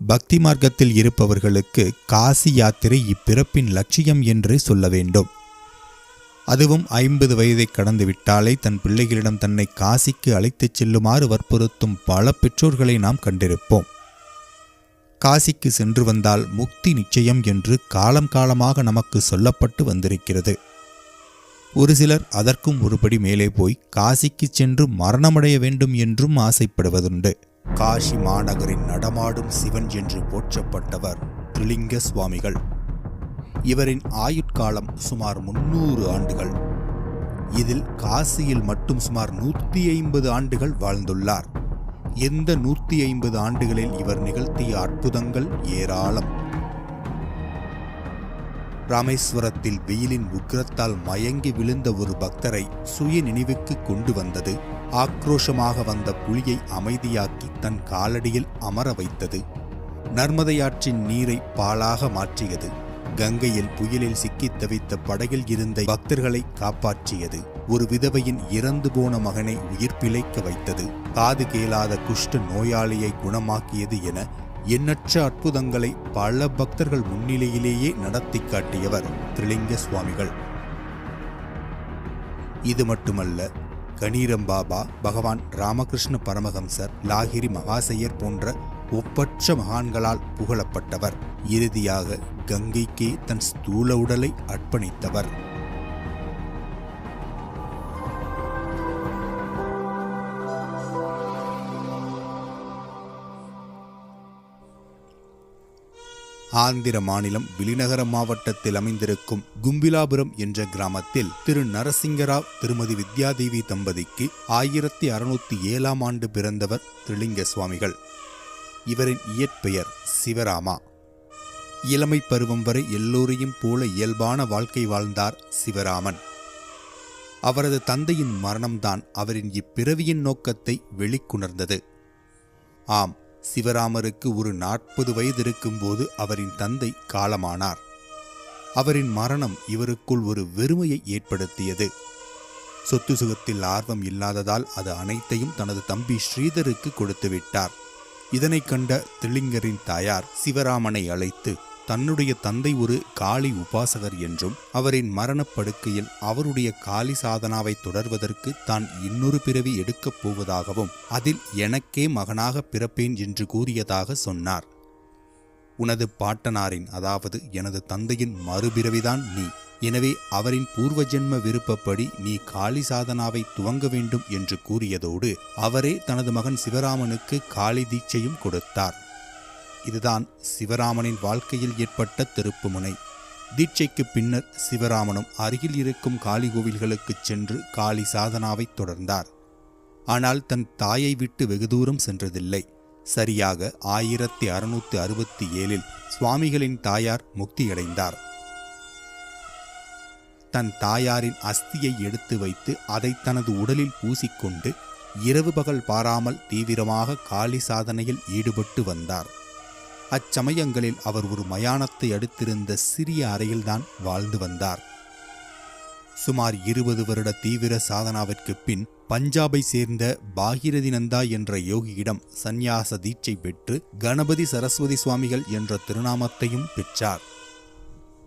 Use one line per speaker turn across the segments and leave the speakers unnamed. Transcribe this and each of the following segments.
பக்தி மார்க்கத்தில் இருப்பவர்களுக்கு காசி யாத்திரை இப்பிறப்பின் லட்சியம் என்றே சொல்ல வேண்டும். அதுவும் ஐம்பது வயதை கடந்துவிட்டாலே தன் பிள்ளைகளிடம் தன்னை காசிக்கு அழைத்துச் செல்லுமாறு வற்புறுத்தும் பல பெற்றோர்களை நாம் கண்டிருப்போம். காசிக்கு சென்று வந்தால் முக்தி நிச்சயம் என்று காலம் காலமாக நமக்கு சொல்லப்பட்டு வந்திருக்கிறது. ஒரு சிலர் அதற்கும் ஒருபடி மேலே போய் காசிக்கு சென்று மரணமடைய வேண்டும் என்றும் ஆசைப்படுவதுண்டு. காஷி மாநகரின் நடமாடும் சிவன் என்று போற்றப்பட்டவர் திரிலிங்க சுவாமிகள். இவரின் ஆயுட்காலம் சுமார் முன்னூறு ஆண்டுகள். இதில் காசியில் மட்டும் சுமார் நூற்றி ஐம்பது ஆண்டுகள் வாழ்ந்துள்ளார். எந்த நூற்றி ஐம்பது ஆண்டுகளில் இவர் நிகழ்த்திய அற்புதங்கள் ஏராளம். ராமேஸ்வரத்தில் வெயிலின் உக்கிரத்தால் மயங்கி விழுந்த ஒரு பக்தரை சுய நினைவுக்கு கொண்டு வந்தது. ஆக்ரோஷமாக வந்த புலியை அமைதியாக்கி தன் காலடியில் அமர வைத்தது. நர்மதையாற்றின் நீரை பாலாக மாற்றியது. கங்கையில் புயலில் சிக்கித் தவித்த படகில் இருந்த பக்தர்களை காப்பாற்றியது. ஒரு விதவையின் இறந்து போன மகனை உயிர்ப்பிழைக்க வைத்தது. காது கேளாத குஷ்ட நோயாளியை குணமாக்கியது என எண்ணற்ற அற்புதங்களை பல பக்தர்கள் முன்னிலையிலேயே நடத்தி காட்டியவர் திரிலிங்க சுவாமிகள். இது மட்டுமல்ல கணீரம் பாபா பகவான் ராமகிருஷ்ண பரமஹம்சர் லாகிரி மகாசையர் போன்ற ஒப்பற்ற மகான்களால் புகழப்பட்டவர். இறுதியாக கங்கைக்கே தன் ஸ்தூல உடலை அர்ப்பணித்தவர். ஆந்திர மாநிலம் விலிநகர மாவட்டத்தில் அமைந்திருக்கும் கும்பிலாபுரம் என்ற கிராமத்தில் திரு நரசிங்கராவ் திருமதி வித்யாதேவி தம்பதிக்கு ஆயிரத்தி அறுநூத்தி ஏழாம் ஆண்டு பிறந்தவர் திரிலிங்க சுவாமிகள். இவரின் இயற்பெயர் சிவராமா. இளமை பருவம் வரை எல்லோரையும் போல இயல்பான வாழ்க்கை வாழ்ந்தார் சிவராமன். அவரது தந்தையின் மரணம்தான் அவரின் இப்பிறவியின் நோக்கத்தை வெளிக்குணர்ந்தது. ஆம் சிவராமருக்கு ஒரு நாற்பது வயது இருக்கும்போது அவரின் தந்தை காலமானார். அவரின் மரணம் இவருக்குள் ஒரு வெறுமையை ஏற்படுத்தியது. சொத்து சுகத்தில் ஆர்வம் இல்லாததால் அது அனைத்தையும் தனது தம்பி ஸ்ரீதருக்கு கொடுத்துவிட்டார். இதனைக் கண்ட திளிங்கரின் தாயார் சிவராமனை அழைத்து தன்னுடைய தந்தை ஒரு காளி உபாசகர் என்றும் அவரின் மரணப்படுக்கையில் அவருடைய காளி சாதனாவை தொடர்வதற்கு தான் இன்னொரு பிறவி எடுக்கப் போவதாகவும் அதில் எனக்கே மகனாக பிறப்பேன் என்று கூறியதாக சொன்னார். உனது பாட்டனாரின் அதாவது எனது தந்தையின் மறுபிறவிதான் நீ. எனவே அவரின் பூர்வ ஜென்ம விருப்பப்படி நீ காளி சாதனாவை துவங்க வேண்டும் என்று கூறியதோடு அவரே தனது மகன் சிவராமனுக்கு காளி தீட்சையும் கொடுத்தார். இதுதான் சிவராமனின் வாழ்க்கையில் ஏற்பட்ட திருப்புமுனை. தீட்சைக்கு பின்னர் சிவராமனும் அருகில் இருக்கும் காளி கோவில்களுக்கு சென்று காளி சாதனாவை தொடர்ந்தார். ஆனால் தன் தாயை விட்டு வெகு தூரம் சென்றதில்லை. சரியாக ஆயிரத்தி அறுநூத்தி அறுபத்தி ஏழில் சுவாமிகளின் தாயார் முக்தியடைந்தார். தன் தாயாரின் அஸ்தியை எடுத்து வைத்து அதை தனது உடலில் பூசிக்கொண்டு இரவு பகல் பாராமல் தீவிரமாக காளி சாதனையில் ஈடுபட்டு வந்தார். அச்சமயங்களில் அவர் ஒரு மயானத்தை அடுத்திருந்த சிறிய அறையில்தான் வாழ்ந்து வந்தார். சுமார் இருபது வருட தீவிர சாதனாவிற்கு பின் பஞ்சாபை சேர்ந்த பாகிரதி நந்தா என்ற யோகியிடம் சந்நியாச தீட்சை பெற்று கணபதி சரஸ்வதி சுவாமிகள் என்ற திருநாமத்தையும் பெற்றார்.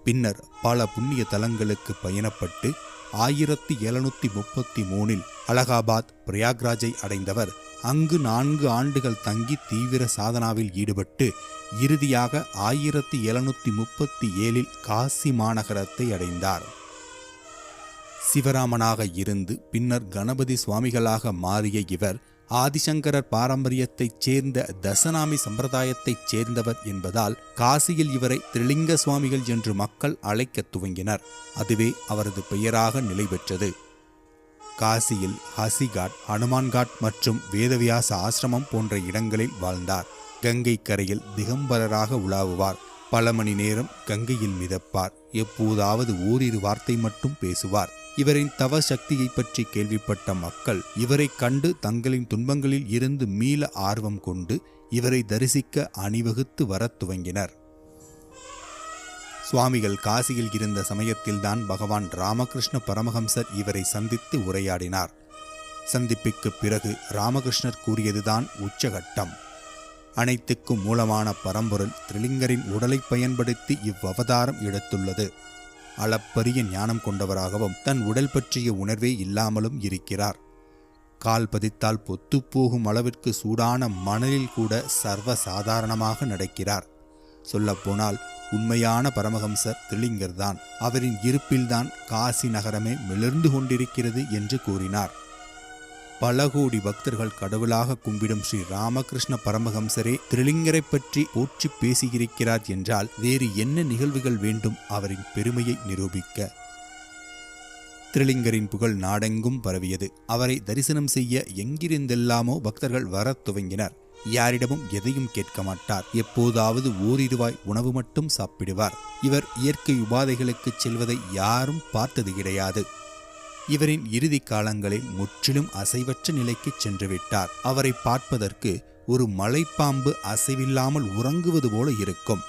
பின்னர் பல புண்ணிய தலங்களுக்கு பயணப்பட்டு ஆயிரத்தி எழுநூத்தி முப்பத்தி மூணில் அலகாபாத் பிரயாக்ராஜை அடைந்தவர் அங்கு நான்கு ஆண்டுகள் தங்கி தீவிர சாதனாவில் ஈடுபட்டு இறுதியாக ஆயிரத்தி எழுநூத்தி முப்பத்தி ஏழில் காசி மாநகரத்தை அடைந்தார். சிவராமனாக இருந்து பின்னர் கணபதி சுவாமிகளாக மாறிய இவர் ஆதிசங்கரர் பாரம்பரியத்தைச் சேர்ந்த தசநாமி சம்பிரதாயத்தைச் சேர்ந்தவர் என்பதால் காசியில் இவரை திரிலிங்க சுவாமிகள் என்று மக்கள் அழைக்கத் துவங்கினர். அதுவே அவரது பெயராக நிலை பெற்றது காசியில் ஹசிகாட் ஹனுமான்காட் மற்றும் வேதவியாச ஆசிரமம் போன்ற இடங்களில் வாழ்ந்தார். கங்கை கரையில் திகம்பரராக உலாவுவார். பல மணி நேரம் கங்கையில் மிதப்பார். எப்போதாவது ஓரிரு வார்த்தை மட்டும் பேசுவார். இவரின் தவ சக்தியை பற்றி கேள்விப்பட்ட மக்கள் இவரை கண்டு தங்களின் துன்பங்களில் இருந்து மீள ஆர்வம் கொண்டு இவரை தரிசிக்க அணிவகுத்து வரத் துவங்கினர். சுவாமிகள் காசியில் இருந்த சமயத்தில்தான் பகவான் ராமகிருஷ்ண பரமஹம்சர் இவரை சந்தித்து உரையாடினார். சந்திப்புக்குப் பிறகு ராமகிருஷ்ணர் கூறியதுதான் உச்சகட்டம். அனைத்துக்கும் மூலமான பரம்பொருள் திரிலிங்கரின் உடலை பயன்படுத்தி இவ்வவதாரம் எடுத்துள்ளது. அளப்பரிய ஞானம் கொண்டவராகவும் தன் உடல் பற்றிய உணர்வே இல்லாமலும் இருக்கிறார். கால் பதித்தால் பொத்துப்போகும் அளவிற்கு சூடான மணலில் கூட சர்வ சாதாரணமாக நடக்கிறார். சொல்லப்போனால் உண்மையான பரமஹம்சர் திலிங்கர்தான் அவரின் இருப்பில்தான் காசி நகரமே மிளர்ந்து கொண்டிருக்கிறது என்று கூறினார். பல கோடி பக்தர்கள் கடவுளாக கும்பிடும் ஸ்ரீ ராமகிருஷ்ண பரமஹம்சரே திருலிங்கரை பற்றி போற்றி பேசியிருக்கிறார் என்றால் வேறு என்ன நிகழ்வுகள் வேண்டும் அவரின் பெருமையை நிரூபிக்க? திருலிங்கரின் புகழ் நாடெங்கும் பரவியது. அவரை தரிசனம் செய்ய எங்கிருந்தெல்லாமோ பக்தர்கள் வரத் துவங்கினர். யாரிடமும் எதையும் கேட்க மாட்டார். எப்போதாவது ஓரிருவாய் உணவு மட்டும் சாப்பிடுவார். இவர் இயற்கை உபாதைகளுக்குச் செல்வதை யாரும் பார்த்தது கிடையாது. இவரின் இறுதி காலங்களில் முற்றிலும் அசைவற்ற நிலைக்கு சென்றுவிட்டார். அவரை பார்ப்பதற்கு ஒரு மலைப்பாம்பு அசைவில்லாமல் உறங்குவது போல இருக்கும்.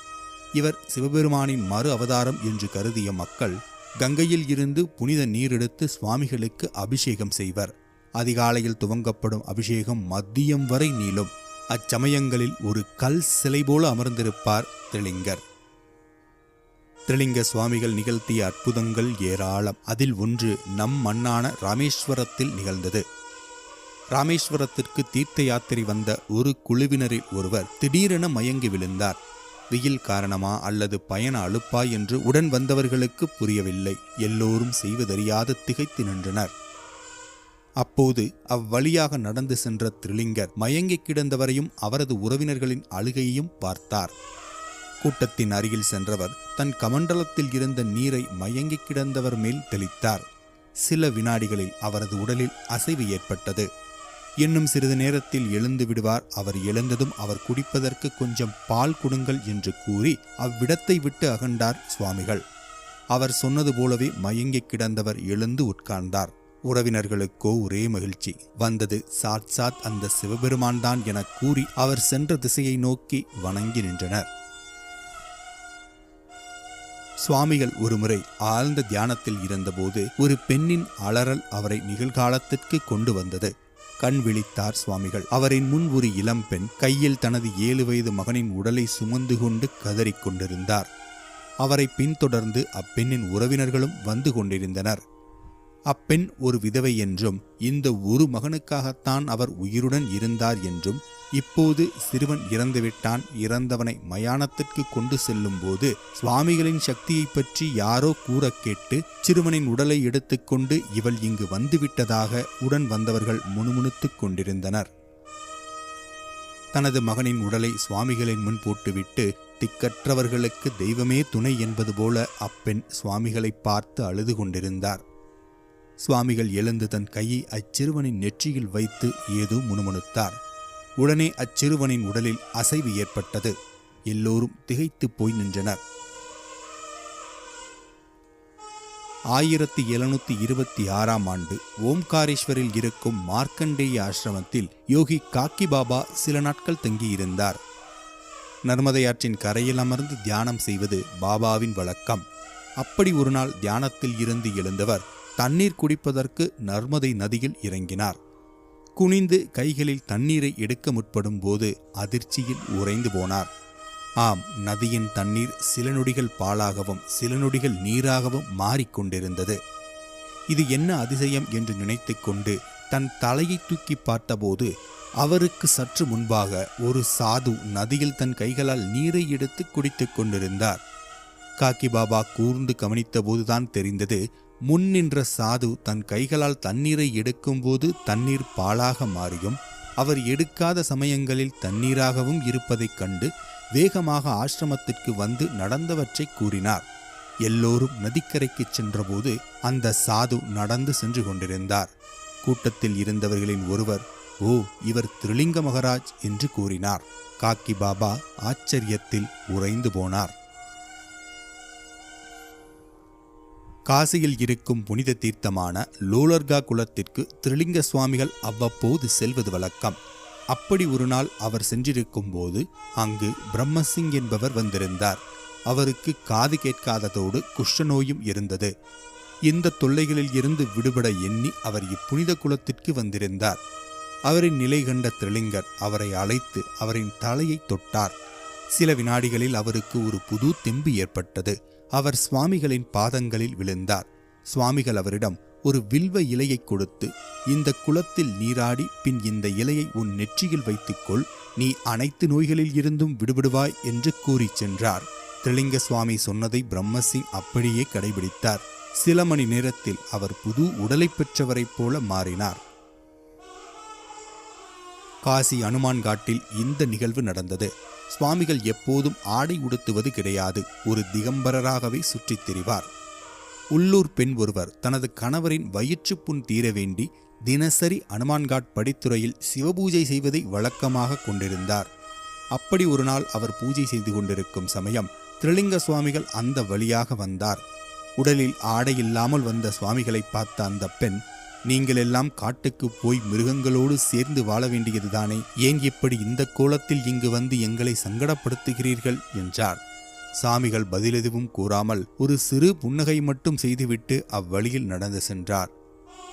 இவர் சிவபெருமானின் மறு அவதாரம் என்று கருதிய மக்கள் கங்கையில் இருந்து புனித நீரெடுத்து சுவாமிகளுக்கு அபிஷேகம் செய்வர். அதிகாலையில் துவங்கப்படும் அபிஷேகம் மதியம் வரை நீளும். அச்சமயங்களில் ஒரு கல் சிலை போல அமர்ந்திருப்பார் தெளிங்கர் திரிலிங்க சுவாமிகள் நிகழ்த்திய அற்புதங்கள் ஏராளம். அதில் ஒன்று நம் மண்ணான ராமேஸ்வரத்தில் நிகழ்ந்தது. ராமேஸ்வரத்திற்கு தீர்த்த யாத்திரை வந்த ஒரு குழுவினரில் ஒருவர் திடீரென மயங்கி விழுந்தார். வெயில் காரணமா அல்லது பயண அழுப்பா என்று உடன் வந்தவர்களுக்கு புரியவில்லை. எல்லோரும் செய்வதறியாது திகைத்து நின்றனர். அப்போது அவ்வழியாக நடந்து சென்ற திருலிங்கர் மயங்கி கிடந்தவரையும் அவரது உறவினர்களின் அழுகையையும் பார்த்தார். கூட்டத்தின் அருகில் சென்றவர் தன் கமண்டலத்தில் இருந்த நீரை மயங்கி கிடந்தவர் மேல் தெளித்தார். சில வினாடிகளில் அவரது உடலில் அசைவு ஏற்பட்டது. இன்னும் சிறிது நேரத்தில் எழுந்து விடுவார். அவர் எழுந்ததும் அவர் குடிப்பதற்கு கொஞ்சம் பால் கொடுங்கள் என்று கூறி அவ்விடத்தை விட்டு அகண்டார் சுவாமிகள். அவர் சொன்னது போலவே மயங்கி கிடந்தவர் எழுந்து உட்கார்ந்தார். உறவினர்களுக்கோ ஒரே மகிழ்ச்சி. வந்தது சாத் சாத் அந்த சிவபெருமான் தான் என கூறி அவர் சென்ற திசையை நோக்கி வணங்கி நின்றனர். சுவாமிகள் ஒருமுறை ஆழ்ந்த தியானத்தில் இருந்தபோது ஒரு பெண்ணின் அலறல் அவரை நிகழ்காலத்திற்கு கொண்டு வந்தது. கண் விழித்தார் சுவாமிகள். அவரின் முன் ஒரு இளம்பெண் கையில் தனது ஏழு வயது மகனின் உடலை சுமந்து கொண்டு கதறிக் கொண்டிருந்தார். அவரை பின்தொடர்ந்து அப்பெண்ணின் உறவினர்களும் வந்து கொண்டிருந்தனர். அப்பெண் ஒரு விதவை என்றும் இந்த ஒரு மகனுக்காகத்தான் அவர் உயிருடன் இருந்தார் என்றும் இப்போது சிறுவன் இறந்துவிட்டான். இறந்தவனை மயானத்திற்கு கொண்டு செல்லும் போது சுவாமிகளின் சக்தியை பற்றி யாரோ கூற கேட்டு சிறுவனின் உடலை எடுத்துக்கொண்டு இவள் இங்கு வந்துவிட்டதாக உடன் வந்தவர்கள் முணுமுணுத்துக் கொண்டிருந்தனர். தனது மகனின் உடலை சுவாமிகளின் முன் போட்டுவிட்டு திக்கற்றவர்களுக்கு தெய்வமே துணை என்பது போல அப்பெண் சுவாமிகளை பார்த்து அழுது கொண்டிருந்தார். சுவாமிகள் எழுந்து தன் கையை அச்சிறுவனின் நெற்றியில் வைத்து ஏதோ முணுமுணுத்தார். உடனே அச்சிறுவனின் உடலில் அசைவு ஏற்பட்டது. எல்லோரும் திகைத்து போய் நின்றனர். ஆயிரத்தி எழுநூத்தி இருபத்தி ஆறாம் ஆண்டு ஓம்காரேஸ்வரில் இருக்கும் மார்க்கண்டேய ஆசிரமத்தில் யோகி காக்கி பாபா சில நாட்கள் தங்கியிருந்தார். நர்மதையாற்றின் கரையில் அமர்ந்து தியானம் செய்வது பாபாவின் வழக்கம். அப்படி ஒரு நாள் தியானத்தில் இருந்து எழுந்தவர் தண்ணீர் குடிப்பதற்கு நர்மதை நதியில் இறங்கினார். குனிந்து கைகளில் தண்ணீரை எடுக்க முற்படும் போது அதிர்ச்சியில் உறைந்து போனார். ஆம் நதியின் தண்ணீர் சில நொடிகள் பாலாகவும் சில நொடிகள் நீராகவும் மாறிக்கொண்டிருந்தது. இது என்ன அதிசயம் என்று நினைத்து கொண்டு தன் தலையை தூக்கி பார்த்தபோது அவருக்கு சற்று முன்பாக ஒரு சாது நதியில் தன் கைகளால் நீரை எடுத்து குடித்துக் கொண்டிருந்தார். காக்கி பாபா கூர்ந்து கவனித்தபோதுதான் தெரிந்தது முன் நின்ற சாது தன் கைகளால் தண்ணீரை எடுக்கும்போது தண்ணீர் பாலாக மாறியும். அவர் எடுக்காத சமயங்களில் தண்ணீராகவும் இருப்பதைக் கண்டு வேகமாக ஆசிரமத்திற்கு வந்து நடந்தவற்றை கூறினார். எல்லோரும் நதிக்கரைக்கு சென்றபோது அந்த சாது நடந்து சென்று கொண்டிருந்தார். கூட்டத்தில் இருந்தவர்களின் ஒருவர் ஓ இவர் திருலிங்க மகராஜ் என்று கூறினார். காக்கி பாபா ஆச்சரியத்தில் உறைந்து போனார். காசியில் இருக்கும் புனித தீர்த்தமான லோலர்கா குலத்திற்கு திருலிங்க சுவாமிகள் அவ்வப்போது செல்வது வழக்கம். அப்படி ஒரு நாள் அவர் சென்றிருக்கும் போது அங்கு பிரம்மசிங் என்பவர் வந்திருந்தார். அவருக்கு காது கேட்காததோடு குஷ்டநோயும் இருந்தது. இந்த தொல்லைகளில் இருந்து விடுபட எண்ணி அவர் இப்புனித குலத்திற்கு வந்திருந்தார். அவரின் நிலை கண்ட திருலிங்கர் அவரை அழைத்து அவரின் தலையை தொட்டார். சில வினாடிகளில் அவருக்கு ஒரு புது தெம்பு ஏற்பட்டது. அவர் சுவாமிகளின் பாதங்களில் விழுந்தார். சுவாமிகள் அவரிடம் ஒரு வில்வ இலையை கொடுத்து இந்த குளத்தில் நீராடி பின் இந்த இலையை உன் நெற்றியில் வைத்துக்கொள் நீ அனைத்து நோய்களில் இருந்தும் விடுபடுவாய் என்று கூறிச் சென்றார். திரிலிங்க சுவாமி சொன்னதை பிரம்மசிங் அப்படியே கடைபிடித்தார். சில மணி நேரத்தில் அவர் புது உடலை பெற்றவரைப் போல மாறினார். காசி அனுமான் காட்டில் இந்த நிகழ்வு நடந்தது. சுவாமிகள் எப்போதும் ஆடை உடுத்துவது கிடையாது. ஒரு திகம்பரராகவே சுற்றித் திரிவார். உள்ளூர் பெண் ஒருவர் தனது கணவரின் வயிற்றுப்புண் தீர வேண்டி தினசரி அனுமான்காட் படித்துறையில் சிவபூஜை செய்வதை வழக்கமாக கொண்டிருந்தார். அப்படி ஒரு நாள் அவர் பூஜை செய்து கொண்டிருக்கும் சமயம் திரிலிங்க சுவாமிகள் அந்த வழியாக வந்தார். உடலில் ஆடை இல்லாமல் வந்த சுவாமிகளை பார்த்த அந்த பெண் நீங்கள் எல்லாம் காட்டுக்கு போய் மிருகங்களோடு சேர்ந்து வாழ வேண்டியதுதானே? ஏன் இப்படி இந்த கோலத்தில் இங்கு வந்து எங்களை சங்கடப்படுத்துகிறீர்கள்? என்றார். சாமிகள் பதிலெதுவும் கூறாமல் ஒரு சிறு புன்னகை மட்டும் செய்துவிட்டு அவ்வழியில் நடந்து சென்றார்.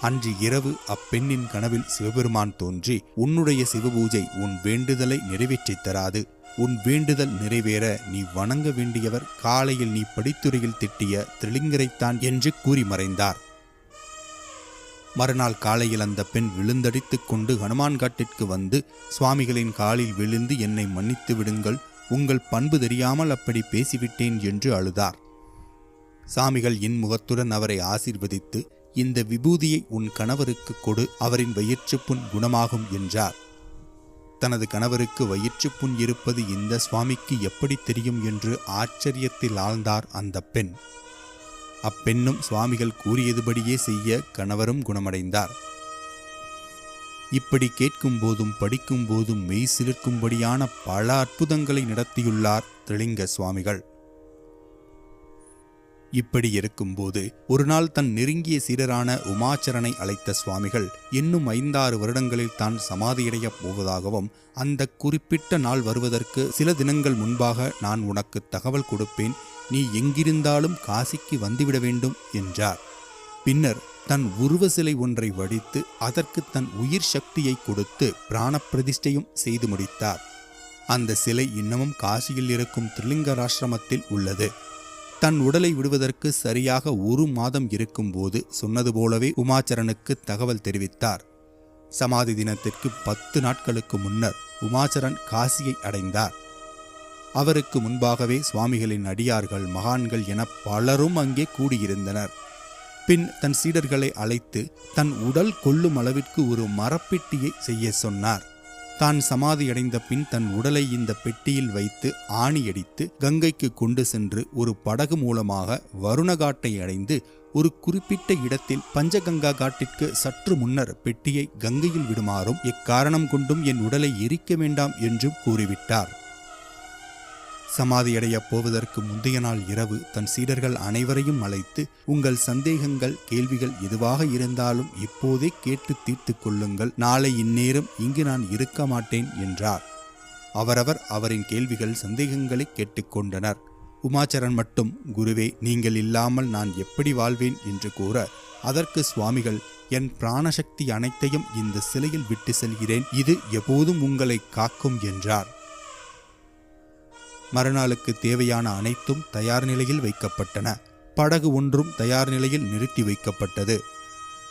அன்று இரவு அப்பெண்ணின் கனவில் சிவபெருமான் தோன்றி உன்னுடைய சிவபூஜை உன் வேண்டுதலை நிறைவேற்றித் தராது. உன் வேண்டுதல் நிறைவேற நீ வணங்க வேண்டியவர் காலையில் நீ படித்துறையில் திட்டிய திரிலிங்கரைத்தான் என்று கூறி மறைந்தார். மறுநாள் காலையில் அந்த பெண் விழுந்தடித்து கொண்டு ஹனுமான்காட்டிற்கு வந்து சுவாமிகளின் காலில் விழுந்து என்னை மன்னித்து விடுங்கள் உங்கள் பண்பு தெரியாமல் அப்படி பேசிவிட்டேன் என்று அழுதார். சாமிகள் இன்முகத்துடன் அவரை ஆசீர்வதித்து இந்த விபூதியை உன் கணவருக்கு கொடு அவரின் வயிற்றுப்புண் குணமாகும் என்றார். தனது கணவருக்கு வயிற்றுப்புண் இருப்பது இந்த சுவாமிக்கு எப்படி தெரியும் என்று ஆச்சரியத்தில் ஆழ்ந்தார் அந்த பெண். அப்பெண்ணும் சுவாமிகள் கூறியதுபடியே செய்ய கணவரும் குணமடைந்தார். இப்படி கேட்கும் போதும் படிக்கும் போதும் மெய் சிலிர்க்கும்படியான பல அற்புதங்களை நடத்தியுள்ளார் திரிலிங்க சுவாமிகள். இப்படி இருக்கும்போது ஒரு நாள் தன் நெருங்கிய சீடரான உமாச்சரனை அழைத்த சுவாமிகள் இன்னும் ஐந்தாறு வருடங்களில் தான் சமாதியடையப் போவதாகவும் அந்த குறிப்பிட்ட நாள் வருவதற்கு சில தினங்கள் முன்பாக நான் உனக்கு தகவல் கொடுப்பேன் நீ எங்கிருந்தாலும் காசிக்கு வந்துவிட வேண்டும் என்றார். பின்னர் தன் உருவ சிலை ஒன்றை வடித்து அதற்கு தன் உயிர் சக்தியை கொடுத்து பிராணப்பிரதிஷ்டையும் செய்து முடித்தார். அந்த சிலை இன்னமும் காசியில் இருக்கும் திரிலிங்கராசிரமத்தில் உள்ளது. தன் உடலை விடுவதற்கு சரியாக ஒரு மாதம் இருக்கும்போது சொன்னது போலவே உமாச்சரனுக்கு தகவல் தெரிவித்தார். சமாதி தினத்திற்கு பத்து நாட்களுக்கு முன்னர் உமாச்சரன் காசியை அடைந்தார். அவருக்கு முன்பாகவே சுவாமிகளின் அடியார்கள் மகான்கள் என பலரும் அங்கே கூடியிருந்தனர். பின் தன் சீடர்களை அழைத்து தன் உடல் கொள்ளும் அளவிற்கு ஒரு மரப்பெட்டியை செய்ய சொன்னார். தான் சமாதியடைந்த பின் தன் உடலை இந்த பெட்டியில் வைத்து ஆணியடித்து கங்கைக்கு கொண்டு சென்று ஒரு படகு மூலமாக வருணகாட்டை அடைந்து ஒரு குறிப்பிட்ட இடத்தில் பஞ்சகங்கா காட்டிற்கு சற்று முன்னர் பெட்டியை கங்கையில் விடுமாறும் எக்காரணம் கொண்டும் என் உடலை எரிக்க வேண்டாம் என்றும் கூறிவிட்டார். சமாதியடையப் போவதற்கு முந்தைய நாள் இரவு தன் சீடர்கள் அனைவரையும் அழைத்து உங்கள் சந்தேகங்கள் கேள்விகள் எதுவாக இருந்தாலும் இப்போதே கேட்டு தீர்த்து கொள்ளுங்கள். நாளை இந்நேரம் இங்கு நான் இருக்க மாட்டேன் என்றார். அவரவர் அவரின் கேள்விகள் சந்தேகங்களை கேட்டுக்கொண்டனர் உமாச்சரன் மட்டும் குருவே நீங்கள் இல்லாமல் நான் எப்படி வாழ்வேன்? என்று கூற அதற்கு சுவாமிகள் என் பிராணசக்தி அனைத்தையும் இந்த சிலையில் விட்டு செல்கிறேன். இது எப்போதும் உங்களை காக்கும் என்றார். மறுநாளுக்கு தேவையான அனைத்தும் தயார் நிலையில் வைக்கப்பட்டன. படகு ஒன்றும் தயார் நிலையில் நிறுத்தி வைக்கப்பட்டது.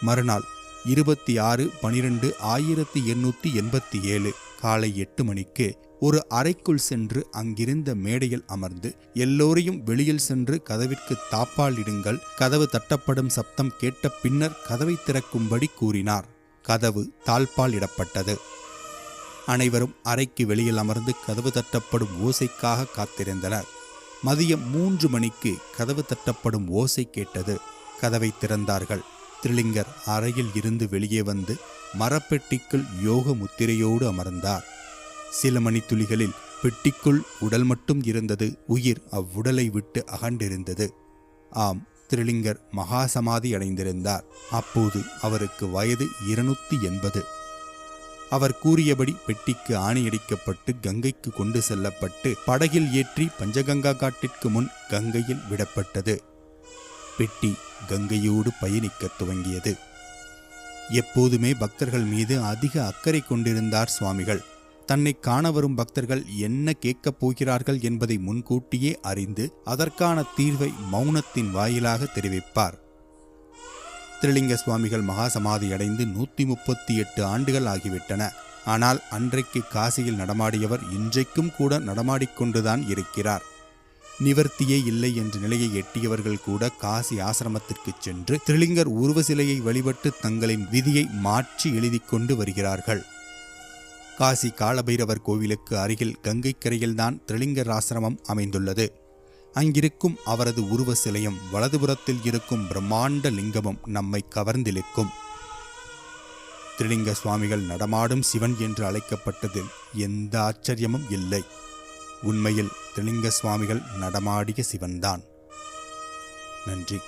மறுநாள் இருபத்தி ஆறு பனிரெண்டு ஆயிரத்தி எண்ணூற்றி எண்பத்தி ஏழு காலை எட்டு மணிக்கு ஒரு அறைக்குள் சென்று அங்கிருந்த மேடையில் அமர்ந்து எல்லோரையும் வெளியில் சென்று கதவிற்கு தாப்பால் இடுங்கள் கதவு தட்டப்படும் சப்தம் கேட்ட பின்னர் கதவை திறக்கும்படி கூறினார். கதவு தாழ்பால் இடப்பட்டது. அனைவரும் அறைக்கு வெளியில் அமர்ந்து கதவு தட்டப்படும் ஓசைக்காக காத்திருந்தனர். மதியம் மூன்று மணிக்கு கதவு தட்டப்படும் ஓசை கேட்டது. கதவை திறந்தார்கள். திருலிங்கர் அறையில் இருந்து வெளியே வந்து மரப்பெட்டிக்குள் யோக முத்திரையோடு அமர்ந்தார். சில மணித்துளிகளில் பெட்டிக்குள் உடல் மட்டும் இருந்தது. உயிர் அவ்வுடலை விட்டு அகண்டிருந்தது ஆம் திருலிங்கர் மகாசமாதி அடைந்திருந்தார். அப்போது அவருக்கு வயது இருநூத்தி எண்பது. அவர் கூறியபடி பெட்டிக்கு ஆணையடிக்கப்பட்டு கங்கைக்கு கொண்டு செல்லப்பட்டு படகில் ஏற்றி பஞ்சகங்கா காட்டிற்கு முன் கங்கையில் விடப்பட்டது. பெட்டி கங்கையோடு பயணிக்கத் துவங்கியது. எப்போதுமே பக்தர்கள் மீது அதிக அக்கறை கொண்டிருந்தார் சுவாமிகள். தன்னை காண வரும் பக்தர்கள் என்ன கேட்கப் போகிறார்கள் என்பதை முன்கூட்டியே அறிந்து அதற்கான தீர்வை மௌனத்தின் வாயிலாக தெரிவிப்பார். திருலிங்க சுவாமிகள் மகாசமாதி அடைந்து நூற்றி முப்பத்தி எட்டு ஆண்டுகள் ஆகிவிட்டன. ஆனால் அன்றைக்கு காசியில் நடமாடியவர் இன்றைக்கும் கூட நடமாடிக்கொண்டுதான் இருக்கிறார். நிவர்த்தியே இல்லை என்ற நிலையை எட்டியவர்கள் கூட காசி ஆசிரமத்திற்கு சென்று திருலிங்கர் உருவ சிலையை வழிபட்டு தங்களின் விதியை மாற்றி எழுதி கொண்டு வருகிறார்கள். காசி காலபைரவர் கோவிலுக்கு அருகில் கங்கைக்கரையில்தான் திரிலிங்கர் திருலிங்கர் ஆசிரமம் அமைந்துள்ளது. அங்கிருக்கும் அவரது உருவ சிலையும் வலதுபுறத்தில் இருக்கும் பிரம்மாண்ட லிங்கமும் நம்மை கவர்ந்திழுக்கும். திருலிங்க சுவாமிகள் நடமாடும் சிவன் என்று அழைக்கப்பட்டதில் எந்த ஆச்சரியமும் இல்லை. உண்மையில் திருலிங்க சுவாமிகள் நடமாடிய சிவன்தான். நன்றி.